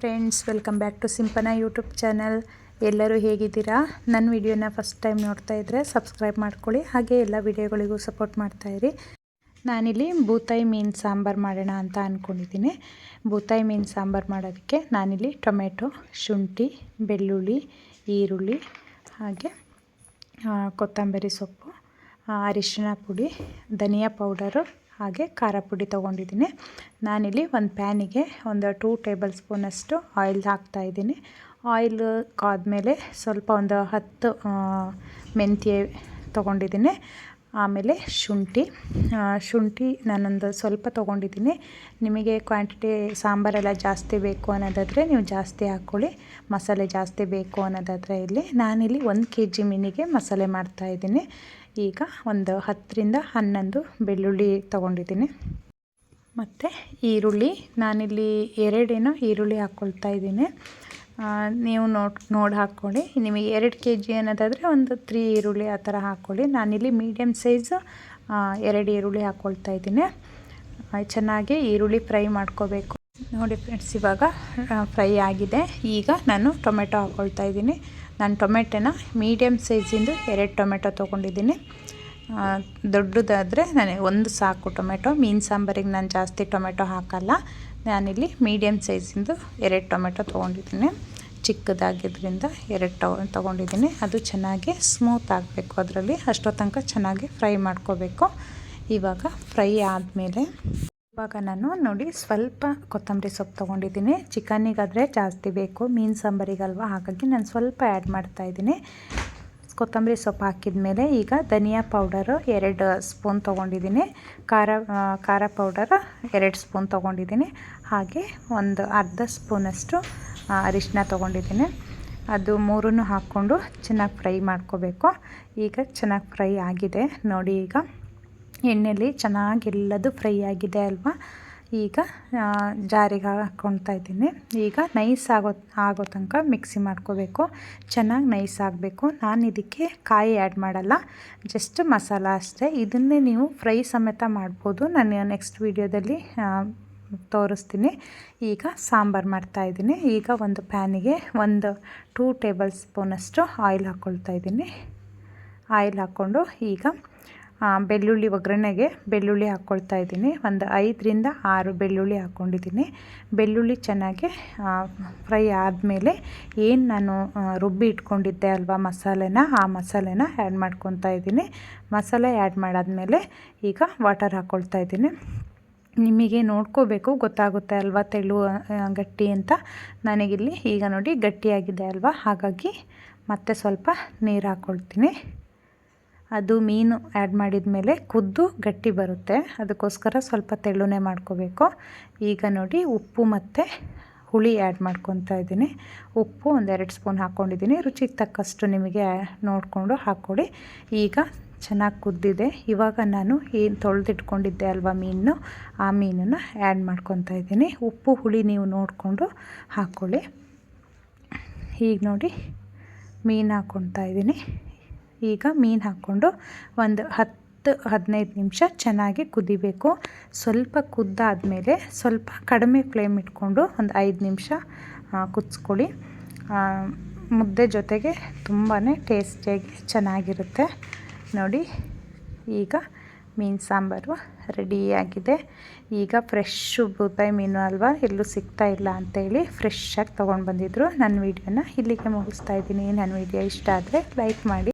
Friends welcome back to Simpana YouTube channel ಎಲ್ಲರೂ ಹೇಗಿದ್ದೀರಾ? ನನ್ನ ವಿಡಿಯೋನ ಫಸ್ಟ್ ಟೈಮ್ ನೋಡ್ತಾ ಇದ್ದರೆ ಸಬ್ಸ್ಕ್ರೈಬ್ ಮಾಡ್ಕೊಳ್ಳಿ. ಹಾಗೆ ಎಲ್ಲ ವಿಡಿಯೋಗಳಿಗೂ ಸಪೋರ್ಟ್ ಮಾಡ್ತಾಯಿರಿ ನಾನಿಲ್ಲಿ ಬೂತಾಯಿ ಮೀನು ಸಾಂಬಾರು ಮಾಡೋಣ ಅಂತ ಅಂದ್ಕೊಂಡಿದ್ದೀನಿ ಬೂತಾಯಿ ಮೀನು ಸಾಂಬಾರು ಮಾಡೋದಕ್ಕೆ ನಾನಿಲ್ಲಿ ಟೊಮೆಟೊ, ಶುಂಠಿ, ಬೆಳ್ಳುಳ್ಳಿ, ಈರುಳ್ಳಿ, ಹಾಗೆ ಕೊತ್ತಂಬರಿ ಸೊಪ್ಪು ಅರಿಶಿನ ಪುಡಿ, ಧನಿಯಾ ಪೌಡರು ಹಾಗೆ ಖಾರ ಪುಡಿ ತೊಗೊಂಡಿದ್ದೀನಿ. ನಾನಿಲ್ಲಿ ಒಂದು ಪ್ಯಾನಿಗೆ ಒಂದು ಟೂ ಟೇಬಲ್ ಸ್ಪೂನಷ್ಟು ಆಯಿಲ್ ಹಾಕ್ತಾಯಿದ್ದೀನಿ ಆಯಿಲ್ ಕಾದ್ಮೇಲೆ ಸ್ವಲ್ಪ ಒಂದು ಹತ್ತು ಮೆಂತ್ಯ ತೊಗೊಂಡಿದ್ದೀನಿ. ಆಮೇಲೆ ಶುಂಠಿ ಶುಂಠಿ ನಾನೊಂದು ಸ್ವಲ್ಪ ತೊಗೊಂಡಿದ್ದೀನಿ. ನಿಮಗೆ ಕ್ವಾಂಟಿಟಿ ಸಾಂಬಾರೆಲ್ಲ ಜಾಸ್ತಿ ಬೇಕು ಅನ್ನೋದಾದರೆ ನೀವು ಜಾಸ್ತಿ ಹಾಕ್ಕೊಳ್ಳಿ. ಮಸಾಲೆ ಜಾಸ್ತಿ ಬೇಕು ಅನ್ನೋದಾದರೆ ಇಲ್ಲಿ ನಾನಿಲ್ಲಿ ಒಂದು ಕೆ ಜಿ ಮೀನಿಗೆ ಮಸಾಲೆ ಮಾಡ್ತಾಯಿದ್ದೀನಿ ಈಗ ಒಂದು ಹತ್ತರಿಂದ ಹನ್ನೊಂದು ಬೆಳ್ಳುಳ್ಳಿ ತೊಗೊಂಡಿದ್ದೀನಿ. ಮತ್ತು ಈರುಳ್ಳಿ, ನಾನಿಲ್ಲಿ ಎರಡೇನೋ ಈರುಳ್ಳಿ ಹಾಕ್ಕೊಳ್ತಾ ಇದ್ದೀನಿ. ನೀವು ನೋಡಿ ನೋಡಿ ಹಾಕ್ಕೊಳ್ಳಿ. ನಿಮಗೆ ಎರಡು ಕೆ ಜಿ ಅನ್ನೋದಾದರೆ ಒಂದು ತ್ರೀ ಈರುಳ್ಳಿ ಆ ಥರ ಹಾಕ್ಕೊಳ್ಳಿ. ನಾನಿಲ್ಲಿ ಮೀಡಿಯಮ್ ಸೈಜು ಎರಡು ಈರುಳ್ಳಿ ಹಾಕ್ಕೊಳ್ತಾ ಇದ್ದೀನಿ. ಚೆನ್ನಾಗಿ ಈರುಳ್ಳಿ ಫ್ರೈ ಮಾಡ್ಕೋಬೇಕು. ನೋಡಿ ಫ್ರೆಂಡ್ಸ್, ಇವಾಗ ಫ್ರೈ ಆಗಿದೆ. ಈಗ ನಾನು ಟೊಮೆಟೊ ಹಾಕ್ಕೊಳ್ತಾ ಇದ್ದೀನಿ. ನಾನು ಟೊಮೆಟೊನ ಮೀಡಿಯಮ್ ಸೈಜಿಂದು ಎರಡು ಟೊಮೆಟೊ ತೊಗೊಂಡಿದ್ದೀನಿ. ದೊಡ್ಡದಾದರೆ ನನಗೆ ಒಂದು ಸಾಕು ಟೊಮೆಟೊ. ಮೀನು ಸಾಂಬಾರಿಗೆ ನಾನು ಜಾಸ್ತಿ ಟೊಮೆಟೊ ಹಾಕಲ್ಲ. ನಾನಿಲ್ಲಿ ಮೀಡಿಯಮ್ ಸೈಜಿಂದು ಎರಡು ಟೊಮೆಟೊ ತೊಗೊಂಡಿದ್ದೀನಿ. ಚಿಕ್ಕದಾಗಿದ್ದರಿಂದ ಎರಡು ಟೊ, ತೊಗೊಂಡಿದ್ದೀನಿ. ಅದು ಚೆನ್ನಾಗಿ ಸ್ಮೂತ್ ಆಗಬೇಕು ಅದರಲ್ಲಿ. ಅಷ್ಟೋ ತನಕ ಚೆನ್ನಾಗಿ ಫ್ರೈ ಮಾಡ್ಕೋಬೇಕು. ಇವಾಗ ಫ್ರೈ ಆದಮೇಲೆ ಇವಾಗ ನಾನು ನೋಡಿ ಸ್ವಲ್ಪ ಕೊತ್ತಂಬರಿ ಸೊಪ್ಪು ತೊಗೊಂಡಿದ್ದೀನಿ. ಚಿಕನ್ನಿಗಾದರೆ ಜಾಸ್ತಿ ಬೇಕು, ಮೀನು ಸಾಂಬಾರಿಗಲ್ವ? ಹಾಗಾಗಿ ನಾನು ಸ್ವಲ್ಪ ಆ್ಯಡ್ ಮಾಡ್ತಾಯಿದ್ದೀನಿ ಕೊತ್ತಂಬರಿ ಸೊಪ್ಪು ಹಾಕಿದ ಮೇಲೆ ಈಗ ಧನಿಯಾ ಪೌಡರು ಎರಡು ಸ್ಪೂನ್ ತೊಗೊಂಡಿದ್ದೀನಿ. ಖಾರ ಖಾರ ಪೌಡರು ಎರಡು ಸ್ಪೂನ್ ತೊಗೊಂಡಿದ್ದೀನಿ. ಹಾಗೆ ಒಂದು ಅರ್ಧ ಸ್ಪೂನಷ್ಟು ಅರಿಶಿನ ತೊಗೊಂಡಿದ್ದೀನಿ. ಅದು ಮೂರನ್ನು ಹಾಕ್ಕೊಂಡು ಚೆನ್ನಾಗಿ ಫ್ರೈ ಮಾಡ್ಕೋಬೇಕು. ಈಗ ಚೆನ್ನಾಗಿ ಫ್ರೈ ಆಗಿದೆ. ನೋಡಿ ಈಗ ಎಣ್ಣೆಯಲ್ಲಿ ಚೆನ್ನಾಗಿ ಎಲ್ಲದು ಫ್ರೈ ಆಗಿದೆ ಅಲ್ವಾ? ಈಗ ಜಾರಿಗೆ ಹಾಕ್ಕೊಳ್ತಾ ಇದ್ದೀನಿ. ಈಗ ನೈಸ್ ಆಗೋ ಆಗೋ ತನಕ ಮಿಕ್ಸಿ ಮಾಡ್ಕೋಬೇಕು. ಚೆನ್ನಾಗಿ ನೈಸ್ ಆಗಬೇಕು. ನಾನು ಇದಕ್ಕೆ ಕಾಯಿ ಆ್ಯಡ್ ಮಾಡಲ್ಲ. ಜಸ್ಟ್ ಮಸಾಲ ಅಷ್ಟೇ. ಇದನ್ನೇ ನೀವು ಫ್ರೈ ಸಮೇತ ಮಾಡ್ಬೋದು. ನಾನು ನೆಕ್ಸ್ಟ್ ವೀಡಿಯೋದಲ್ಲಿ ತೋರಿಸ್ತೀನಿ. ಈಗ ಸಾಂಬಾರು ಮಾಡ್ತಾಯಿದ್ದೀನಿ ಈಗ ಒಂದು ಪ್ಯಾನಿಗೆ ಒಂದು ಟೂ ಟೇಬಲ್ ಸ್ಪೂನಷ್ಟು ಆಯಿಲ್ ಹಾಕ್ಕೊಳ್ತಾ ಇದ್ದೀನಿ. ಆಯಿಲ್ ಹಾಕ್ಕೊಂಡು ಈಗ ಬೆಳ್ಳುಳ್ಳಿ ಒಗ್ಗರಣೆಗೆ ಬೆಳ್ಳುಳ್ಳಿ ಹಾಕ್ಕೊಳ್ತಾ ಇದ್ದೀನಿ. ಒಂದು ಐದರಿಂದ ಆರು ಬೆಳ್ಳುಳ್ಳಿ ಹಾಕ್ಕೊಂಡಿದ್ದೀನಿ. ಬೆಳ್ಳುಳ್ಳಿ ಚೆನ್ನಾಗಿ ಫ್ರೈ ಆದಮೇಲೆ ಏನು ನಾನು ರುಬ್ಬಿ ಇಟ್ಕೊಂಡಿದ್ದೆ ಅಲ್ವಾ ಮಸಾಲೆನ, ಆ ಮಸಾಲೆನ ಆ್ಯಡ್ ಮಾಡ್ಕೊತಾ ಇದ್ದೀನಿ. ಮಸಾಲೆ ಆ್ಯಡ್ ಮಾಡಾದಮೇಲೆ ಈಗ ವಾಟರ್ ಹಾಕ್ಕೊಳ್ತಾ ಇದ್ದೀನಿ. ನಿಮಗೆ ನೋಡ್ಕೋಬೇಕು, ಗೊತ್ತಾಗುತ್ತೆ ಅಲ್ವಾ ತೆಳು ಗಟ್ಟಿ ಅಂತ. ನನಗಿಲ್ಲಿ ಈಗ ನೋಡಿ ಗಟ್ಟಿಯಾಗಿದೆ ಅಲ್ವಾ? ಹಾಗಾಗಿ ಮತ್ತೆ ಸ್ವಲ್ಪ ನೀರು ಹಾಕ್ಕೊಳ್ತೀನಿ. ಅದು ಮೀನು ಆ್ಯಡ್ ಮಾಡಿದ ಮೇಲೆ ಕುದ್ದು ಗಟ್ಟಿ ಬರುತ್ತೆ. ಅದಕ್ಕೋಸ್ಕರ ಸ್ವಲ್ಪ ತೆಳ್ಳನೆ ಮಾಡ್ಕೋಬೇಕು. ಈಗ ನೋಡಿ ಉಪ್ಪು ಮತ್ತು ಹುಳಿ ಆ್ಯಡ್ ಮಾಡ್ಕೊತಾ ಇದ್ದೀನಿ. ಉಪ್ಪು ಒಂದೆರಡು ಸ್ಪೂನ್ ಹಾಕ್ಕೊಂಡಿದ್ದೀನಿ ರುಚಿಗೆ ತಕ್ಕಷ್ಟು ನಿಮಗೆ ನೋಡಿಕೊಂಡು ಹಾಕ್ಕೊಳ್ಳಿ. ಈಗ ಚೆನ್ನಾಗಿ ಕುದ್ದಿದೆ. ಇವಾಗ ನಾನು ಏನು ತೊಳೆದಿಟ್ಕೊಂಡಿದ್ದೆ ಅಲ್ವಾ ಮೀನು ಆ ಮೀನನ್ನು ಆ್ಯಡ್ ಮಾಡ್ಕೊತಾ ಇದ್ದೀನಿ. ಉಪ್ಪು, ಹುಳಿ ನೀವು ನೋಡಿಕೊಂಡು ಹಾಕ್ಕೊಳ್ಳಿ. ಈಗ ನೋಡಿ ಮೀನು ಹಾಕ್ಕೊತಾ ಇದ್ದೀನಿ. ಈಗ ಮೀನು ಹಾಕ್ಕೊಂಡು ಒಂದು ಹತ್ತು, ಹದಿನೈದು ನಿಮಿಷ ಚೆನ್ನಾಗಿ ಕುದಿಬೇಕು. ಸ್ವಲ್ಪ ಕುದ್ದಾದಮೇಲೆ ಸ್ವಲ್ಪ ಕಡಿಮೆ ಫ್ಲೇಮ್ ಇಟ್ಕೊಂಡು ಒಂದು ಐದು ನಿಮಿಷ ಕುದಿಸ್ಕೊಳ್ಳಿ. ಮುದ್ದೆ ಜೊತೆಗೆ ತುಂಬಾ ಟೇಸ್ಟಿಯಾಗಿ ಚೆನ್ನಾಗಿರುತ್ತೆ. ನೋಡಿ, ಈಗ ಮೀನು ಸಾಂಬಾರು ರೆಡಿಯಾಗಿದೆ. ಈಗ ಫ್ರೆಶ್ಶು ಬೂತಾಯಿ ಮೀನು ಅಲ್ವಾ, ಎಲ್ಲೂ ಸಿಗ್ತಾ ಇಲ್ಲ ಅಂತೇಳಿ ಫ್ರೆಶ್ಶಾಗಿ ತೊಗೊಂಡು ಬಂದಿದ್ದರು ನನ್ನ ವೀಡಿಯೋನ ಇಲ್ಲಿಗೆ ಮುಗಿಸ್ತಾ ಇದ್ದೀನಿ. ನನ್ನ ವೀಡಿಯೋ ಇಷ್ಟ ಆದರೆ ಲೈಕ್ ಮಾಡಿ.